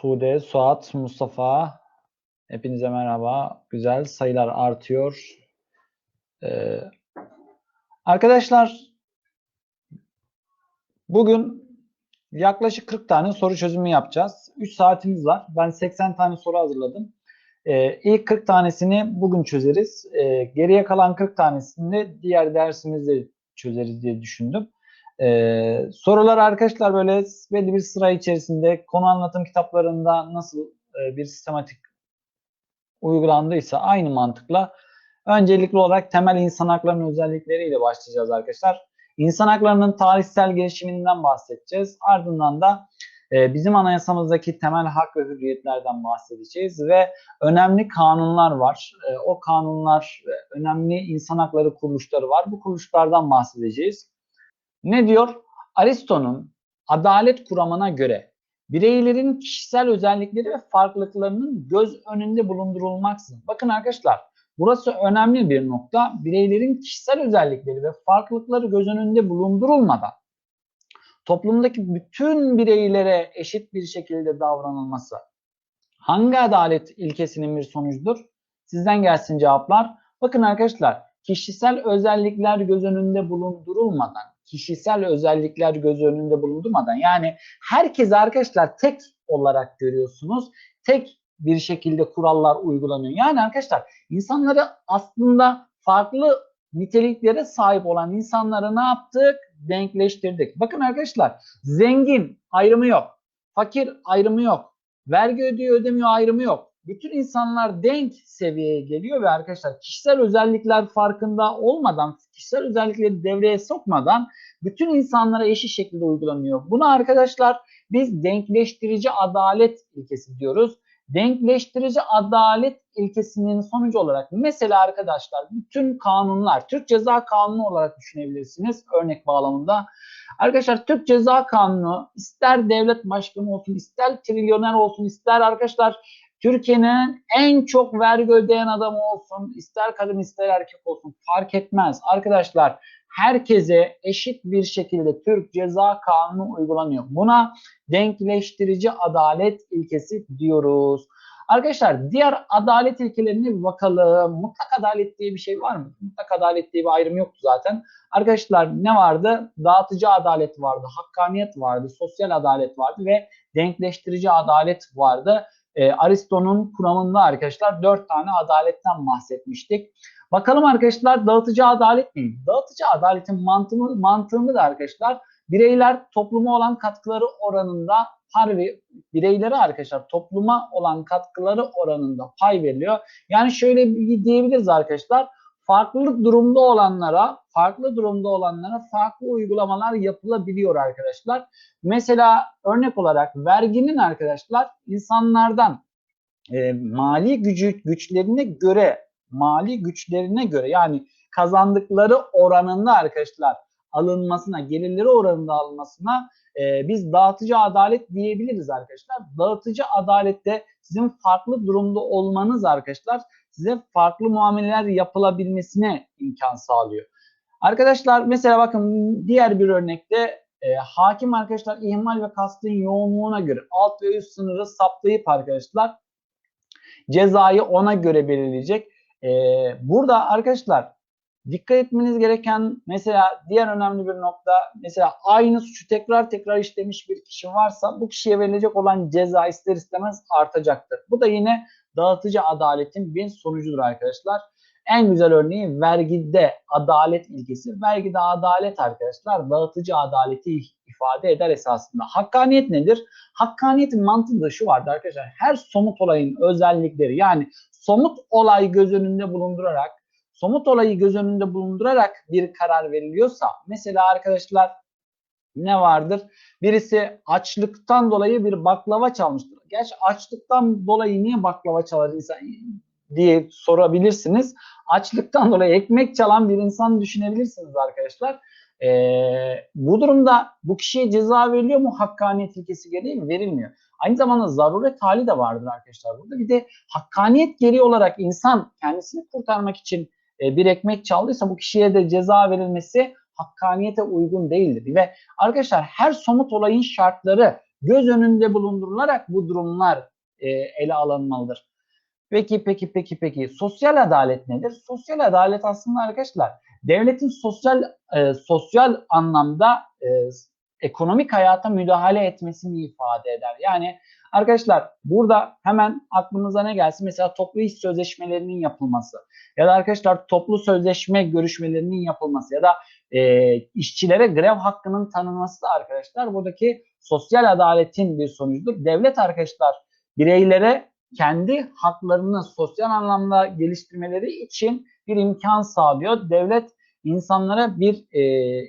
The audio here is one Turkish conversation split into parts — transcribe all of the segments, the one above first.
Sude, Suat, Mustafa. Hepinize merhaba. Güzel sayılar artıyor. Ee, arkadaşlar bugün yaklaşık 40 tane soru çözümü yapacağız. 3 saatimiz var. Ben 80 tane soru hazırladım. Ee, ilk 40 tanesini bugün çözeriz. Ee, geriye kalan 40 tanesini de diğer dersimizde çözeriz diye düşündüm. Ee, sorular arkadaşlar böyle belli bir sıra içerisinde konu anlatım kitaplarında nasıl e, bir sistematik uygulandıysa aynı mantıkla öncelikli olarak temel insan haklarının özellikleriyle başlayacağız arkadaşlar. İnsan haklarının tarihsel gelişiminden bahsedeceğiz. Ardından da e, bizim anayasamızdaki temel hak ve hürriyetlerden bahsedeceğiz ve önemli kanunlar var. E, o kanunlar, önemli insan hakları kuruluşları var. Bu kuruluşlardan bahsedeceğiz. Ne diyor? Aristo'nun adalet kuramına göre bireylerin kişisel özellikleri ve farklılıklarının göz önünde bulundurulmaksızın. Bakın arkadaşlar burası önemli bir nokta. Bireylerin kişisel özellikleri ve farklılıkları göz önünde bulundurulmadan toplumdaki bütün bireylere eşit bir şekilde davranılması hangi adalet ilkesinin bir sonucudur? Sizden gelsin cevaplar. Bakın arkadaşlar kişisel özellikler göz önünde bulundurulmadan kişisel özellikler göz önünde bulundurmadan yani herkes arkadaşlar tek olarak görüyorsunuz. Tek bir şekilde kurallar uygulanıyor. Yani arkadaşlar insanları aslında farklı niteliklere sahip olan insanları ne yaptık? Denkleştirdik. Bakın arkadaşlar zengin ayrımı yok. Fakir ayrımı yok. Vergi ödüyor ödemiyor ayrımı yok. Bütün insanlar denk seviyeye geliyor ve arkadaşlar kişisel özellikler farkında olmadan, kişisel özellikleri devreye sokmadan bütün insanlara eşit şekilde uygulanıyor. Buna arkadaşlar biz denkleştirici adalet ilkesi diyoruz. Denkleştirici adalet ilkesinin sonucu olarak mesela arkadaşlar bütün kanunlar Türk Ceza Kanunu olarak düşünebilirsiniz örnek bağlamında. Arkadaşlar Türk Ceza Kanunu ister devlet başkanı olsun, ister trilyoner olsun, ister arkadaşlar Türkiye'nin en çok vergi ödeyen adamı olsun, ister kadın ister erkek olsun fark etmez. Arkadaşlar herkese eşit bir şekilde Türk Ceza Kanunu uygulanıyor. Buna denkleştirici adalet ilkesi diyoruz. Arkadaşlar diğer adalet ilkelerine bakalım. Mutlak adalet diye bir şey var mı? Mutlak adalet diye bir ayrım yoktu zaten. Arkadaşlar ne vardı? Dağıtıcı adalet vardı, hakkaniyet vardı, sosyal adalet vardı ve denkleştirici adalet vardı. Ee, Aristo'nun kuramında arkadaşlar dört tane adaletten bahsetmiştik. Bakalım arkadaşlar dağıtıcı adalet neydi? Dağıtıcı adaletin mantığı, mantığında da arkadaşlar bireyler topluma olan katkıları oranında harbi bireylere arkadaşlar topluma olan katkıları oranında pay veriliyor. Yani şöyle diyebiliriz arkadaşlar farklı durumda olanlara farklı durumda olanlara farklı uygulamalar yapılabiliyor arkadaşlar. Mesela örnek olarak verginin arkadaşlar insanlardan e, mali gücü güçlerine göre mali güçlerine göre yani kazandıkları oranında arkadaşlar alınmasına, gelirleri oranında alınmasına e, biz dağıtıcı adalet diyebiliriz arkadaşlar. Dağıtıcı adalette sizin farklı durumda olmanız arkadaşlar size farklı muameleler yapılabilmesine imkan sağlıyor. Arkadaşlar mesela bakın diğer bir örnekte e, hakim arkadaşlar ihmal ve kastın yoğunluğuna göre alt ve üst sınırı saptayıp arkadaşlar cezayı ona göre belirleyecek. E, burada arkadaşlar dikkat etmeniz gereken mesela diğer önemli bir nokta mesela aynı suçu tekrar tekrar işlemiş bir kişi varsa bu kişiye verilecek olan ceza ister istemez artacaktır. Bu da yine dağıtıcı adaletin bir sonucudur arkadaşlar. En güzel örneği vergide adalet ilkesi. Vergide adalet arkadaşlar dağıtıcı adaleti ifade eder esasında. Hakkaniyet nedir? Hakkaniyetin mantığı da şu vardı arkadaşlar. Her somut olayın özellikleri yani somut olay göz önünde bulundurarak somut olayı göz önünde bulundurarak bir karar veriliyorsa mesela arkadaşlar ne vardır? Birisi açlıktan dolayı bir baklava çalmıştır. Gerçi açlıktan dolayı niye baklava çalar insan diye sorabilirsiniz. Açlıktan dolayı ekmek çalan bir insan düşünebilirsiniz arkadaşlar. Ee, bu durumda bu kişiye ceza veriliyor mu? Hakkaniyet ilkesi gereği mi? Verilmiyor. Aynı zamanda zaruret hali de vardır arkadaşlar burada. Bir de hakkaniyet gereği olarak insan kendisini kurtarmak için e, bir ekmek çaldıysa bu kişiye de ceza verilmesi hakkaniyete uygun değildir. Ve arkadaşlar her somut olayın şartları göz önünde bulundurularak bu durumlar e, ele alınmalıdır. Peki peki peki peki sosyal adalet nedir? Sosyal adalet aslında arkadaşlar devletin sosyal e, sosyal anlamda e, ekonomik hayata müdahale etmesini ifade eder. Yani arkadaşlar burada hemen aklınıza ne gelsin? Mesela toplu iş sözleşmelerinin yapılması ya da arkadaşlar toplu sözleşme görüşmelerinin yapılması ya da e, işçilere grev hakkının tanınması da arkadaşlar buradaki sosyal adaletin bir sonucudur. Devlet arkadaşlar bireylere kendi haklarını sosyal anlamda geliştirmeleri için bir imkan sağlıyor. Devlet insanlara bir e,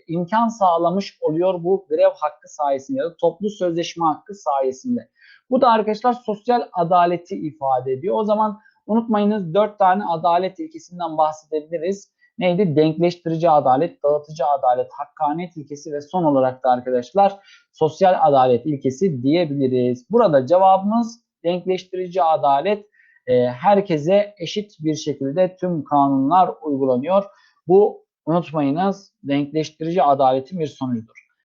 imkan sağlamış oluyor bu grev hakkı sayesinde ya da toplu sözleşme hakkı sayesinde. Bu da arkadaşlar sosyal adaleti ifade ediyor. O zaman unutmayınız dört tane adalet ilkesinden bahsedebiliriz. Neydi? Denkleştirici adalet, dağıtıcı adalet, hakkaniyet ilkesi ve son olarak da arkadaşlar sosyal adalet ilkesi diyebiliriz. Burada cevabımız denkleştirici adalet. E, herkese eşit bir şekilde tüm kanunlar uygulanıyor. Bu unutmayınız denkleştirici adaletin bir sonucudur.